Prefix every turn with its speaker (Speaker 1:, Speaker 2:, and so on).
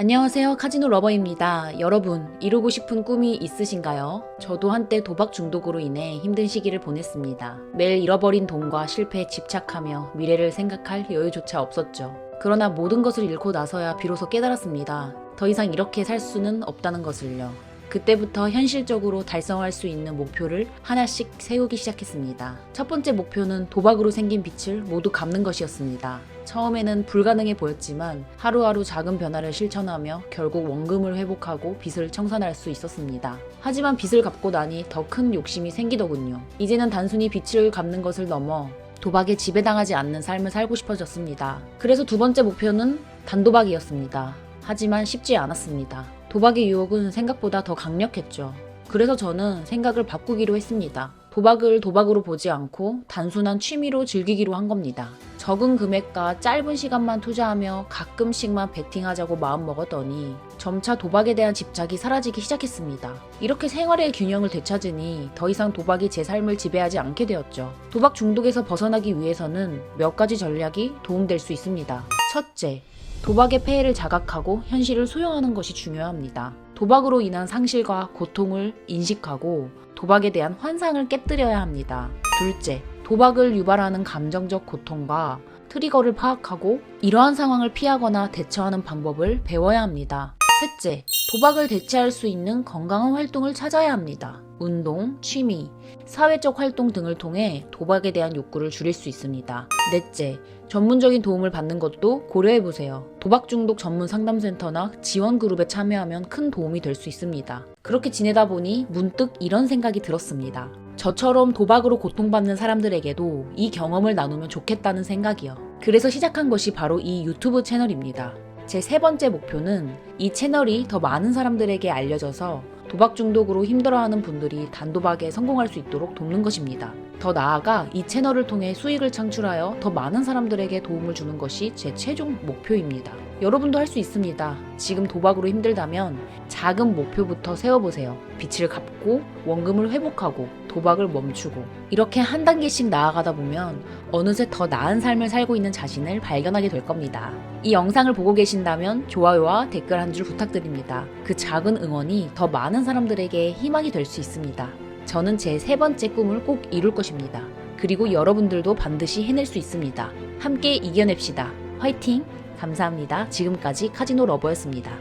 Speaker 1: 안녕하세요. 카지노 러버입니다. 여러분, 이루고 싶은 꿈이 있으신가요? 저도 한때 도박 중독으로 인해 힘든 시기를 보냈습니다. 매일 잃어버린 돈과 실패에 집착하며 미래를 생각할 여유조차 없었죠. 그러나 모든 것을 잃고 나서야 비로소 깨달았습니다. 더 이상 이렇게 살 수는 없다는 것을요. 그때부터 현실적으로 달성할 수 있는 목표를 하나씩 세우기 시작했습니다. 첫 번째 목표는 도박으로 생긴 빚을 모두 갚는 것이었습니다. 처음에는 불가능해 보였지만 하루하루 작은 변화를 실천하며 결국 원금을 회복하고 빚을 청산할 수 있었습니다. 하지만 빚을 갚고 나니 더 큰 욕심이 생기더군요. 이제는 단순히 빚을 갚는 것을 넘어 도박에 지배당하지 않는 삶을 살고 싶어졌습니다. 그래서 두 번째 목표는 단도박이었습니다. 하지만 쉽지 않았습니다. 도박의 유혹은 생각보다 더 강력했죠. 그래서 저는 생각을 바꾸기로 했습니다. 도박을 도박으로 보지 않고 단순한 취미로 즐기기로 한 겁니다. 적은 금액과 짧은 시간만 투자하며 가끔씩만 베팅하자고 마음먹었더니 점차 도박에 대한 집착이 사라지기 시작했습니다. 이렇게 생활의 균형을 되찾으니 더 이상 도박이 제 삶을 지배하지 않게 되었죠. 도박 중독에서 벗어나기 위해서는 몇 가지 전략이 도움될 수 있습니다. 첫째, 도박의 폐해를 자각하고 현실을 수용하는 것이 중요합니다. 도박으로 인한 상실과 고통을 인식하고 도박에 대한 환상을 깨뜨려야 합니다. 둘째, 도박을 유발하는 감정적 고통과 트리거를 파악하고 이러한 상황을 피하거나 대처하는 방법을 배워야 합니다. 셋째, 도박을 대체할 수 있는 건강한 활동을 찾아야 합니다. 운동, 취미, 사회적 활동 등을 통해 도박에 대한 욕구를 줄일 수 있습니다. 넷째, 전문적인 도움을 받는 것도 고려해 보세요. 도박 중독 전문 상담센터나 지원 그룹에 참여하면 큰 도움이 될 수 있습니다. 그렇게 지내다 보니 문득 이런 생각이 들었습니다. 저처럼 도박으로 고통받는 사람들에게도 이 경험을 나누면 좋겠다는 생각이요. 그래서 시작한 것이 바로 이 유튜브 채널입니다. 제 세 번째 목표는 이 채널이 더 많은 사람들에게 알려져서 도박 중독으로 힘들어하는 분들이 단도박에 성공할 수 있도록 돕는 것입니다. 더 나아가 이 채널을 통해 수익을 창출하여 더 많은 사람들에게 도움을 주는 것이 제 최종 목표입니다. 여러분도 할 수 있습니다. 지금 도박으로 힘들다면 작은 목표부터 세워보세요. 빚을 갚고 원금을 회복하고 도박을 멈추고 이렇게 한 단계씩 나아가다 보면 어느새 더 나은 삶을 살고 있는 자신을 발견하게 될 겁니다. 이 영상을 보고 계신다면 좋아요와 댓글 한 줄 부탁드립니다. 그 작은 응원이 더 많은 사람들에게 희망이 될 수 있습니다. 저는 제 세 번째 꿈을 꼭 이룰 것입니다. 그리고 여러분들도 반드시 해낼 수 있습니다. 함께 이겨냅시다. 화이팅! 감사합니다. 지금까지 카지노 러버였습니다.